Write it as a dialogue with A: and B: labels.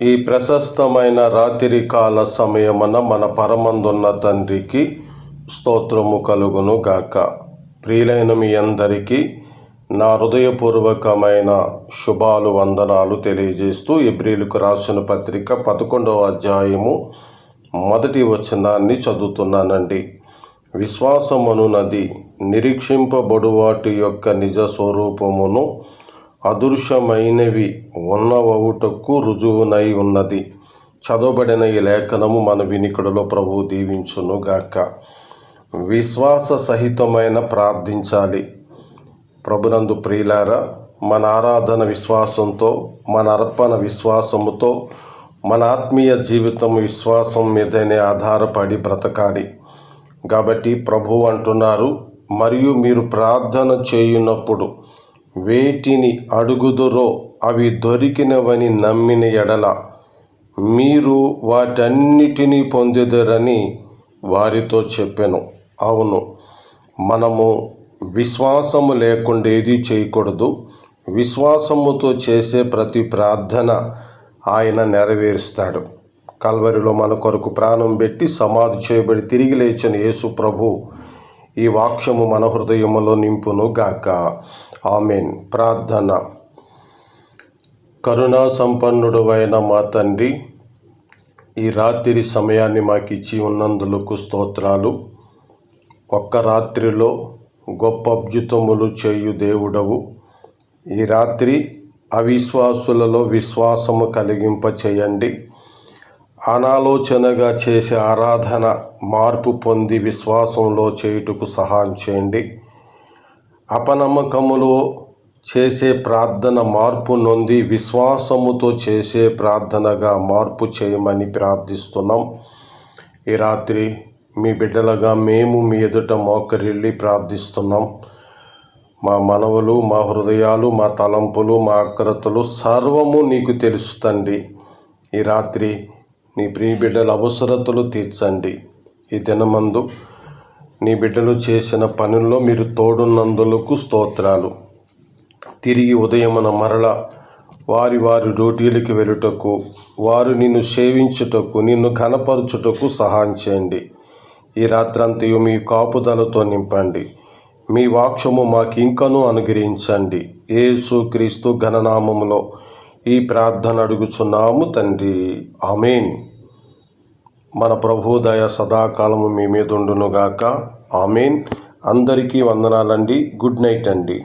A: ఈ ప్రశస్తమైన రాత్రి కాల సమయమున మన పరమందున్న తండ్రికి స్తోత్రము కలుగును గాక. ప్రియులైన మీ అందరికీ నా హృదయపూర్వకమైన శుభాలు వందనాలు తెలియజేస్తూ ఎబ్రిలకు రాసిన పత్రిక పదకొండవ అధ్యాయము మొదటి వచనాన్ని చదువుతున్నానండి. విశ్వాసమనునది నిరీక్షింపబడువాటి యొక్క నిజ స్వరూపమును అదృశ్యమైనవి ఉన్నవవుటకు రుజువునై ఉన్నది. చదవబడిన ఈ లేఖనము మన వినికుడిలో ప్రభువు దీవించునుగాక. విశ్వాస సహితమైన ప్రార్థించాలి. ప్రభునందు ప్రియులారా మన ఆరాధన విశ్వాసంతో మన అర్పణ విశ్వాసముతో మన ఆత్మీయ జీవితం విశ్వాసం మీదనే ఆధారపడి బ్రతకాలి. కాబట్టి ప్రభు అంటున్నారు మరియు మీరు ప్రార్థన చేయునప్పుడు వేటిని అడుగుదురో అవి దొరికినవని నమ్మిన ఎడల మీరు వాటన్నిటినీ పొందెదరని వారితో చెప్పాను. అవును మనము విశ్వాసము లేకుండా ఏది చేయకూడదు. విశ్వాసముతో చేసే ప్రతి ప్రార్థన ఆయన నెరవేరుస్తాడు. కల్వరిలో మన కొరకు ప్రాణం పెట్టి సమాధి చేయబడి తిరిగి లేచిన యేసు ప్రభు ఈ వాక్యము మన హృదయములో నింపును గాక. ఆమెన్. ప్రార్థన. కరుణా సంపన్నుడువైన మా తండ్రి ఈ రాత్రి సమయాన్ని మాకు ఇచ్చి ఉన్నందులకు స్తోత్రాలు. ఒక్క రాత్రిలో గొప్ప అభ్యుతములు చేయు దేవుడవు. ఈ రాత్రి అవిశ్వాసులలో విశ్వాసము కలిగింప చేయండి అనాలోచనగా చేసే ఆరాధన మార్పు పొంది విశ్వాసంలో చేయుటకు సహాయం చేయండి. అపనమ్మకములో చేసే ప్రార్థన మార్పు నొంది విశ్వాసముతో చేసే ప్రార్థనగా మార్పు చేయమని ప్రార్థిస్తున్నాం. ఈ రాత్రి మీ బిడ్డలుగా మేము మీ ఎదుట మోకరిల్లి ప్రార్థిస్తున్నాం. మా మనవులు మా హృదయాలు మా తలంపులు మా అక్రతలు సర్వము నీకు తెలుస్తుంది ఈ రాత్రి నీ ప్రియ బిడ్డల అవసరతలు తీర్చండి. ఈ దినమందు నీ బిడ్డలు చేసిన పనుల్లో మీరు తోడున్నందులకు స్తోత్రాలు. తిరిగి ఉదయమున మరల వారి వారి డ్యూటీలకు వెళ్ళుటకు వారు నిన్ను సేవించుటకు నిన్ను కనపరచుటకు సహాయం చేయండి. ఈ రాత్రంతయు మీ కాపుదలతో నింపండి. మీ వాక్యము మాకు ఇంకనూ అనుగ్రహించండి. ఏసు క్రీస్తు ఘననామములో ఈ ప్రార్థన అడుగుచున్నాము తండ్రి. ఆమెన్. మన ప్రభుదయ సదాకాలము మీ మీద ఉండునుగాక. ఆమెన్. అందరికీ వందనాలండి. గుడ్ నైట్ అండి.